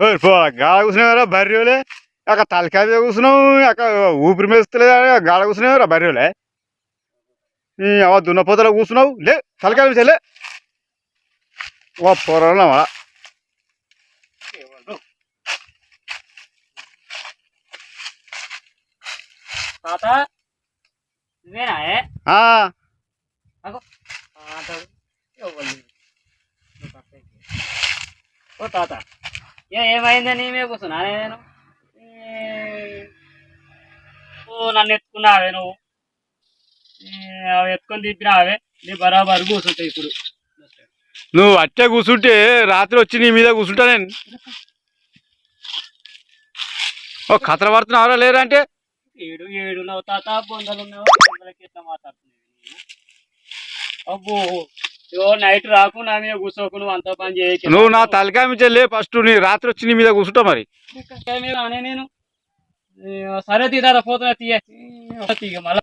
ఓయ్ పో గాడ కూర్చునేవారా బర్రెలే అక్కడ తలకాయ మీద కూర్చున్నావు అక్కడ ఊపిరి మేస్తలే గాడ కూర్చునేవారా బర్రెలే అవ దున్నపోతలో కూర్చున్నావు లే తలకాయ మీద లే ఓ పొరలమా తాత నువ్వేనా ఏ? ఆ, అగో తాత ఎవరు లేరు. నువ్వు పక్కకి. ఓ తాత ఏ ఏమైందని మీద కూర్చున్నా నేను? నన్ను ఎత్తుకున్నావే నువ్వు. అవి ఎత్తుకొని తిప్పినావే. నీ బరాబర్ కూర్చుంటాయి ఇప్పుడు. నువ్వు అట్టే కూర్చుంటే రాత్రి వచ్చి నీ మీద కూర్చుంటా నేను. ఓ కథలు పడుతున్నావరా లేరా అంటే? ఏడు ఏడు నవ్వు తాత బొందలు ఉన్నావు బొందలకి ఎట్లా మాట్లాడుతున్నావు? అబ్బో. ఇగో నైట్ రాకు నా మీద కూర్చోకు నువ్వు అంత పని చేయకు. నువ్వు నా తలకాయ మీద లే ఫస్ట్ నీ రాత్రి వచ్చి నీ మీద కూర్చుంటా మరి. రానే నేను. సరే తీరా పోతున్నా తీయ. తీగ మళ్ళా.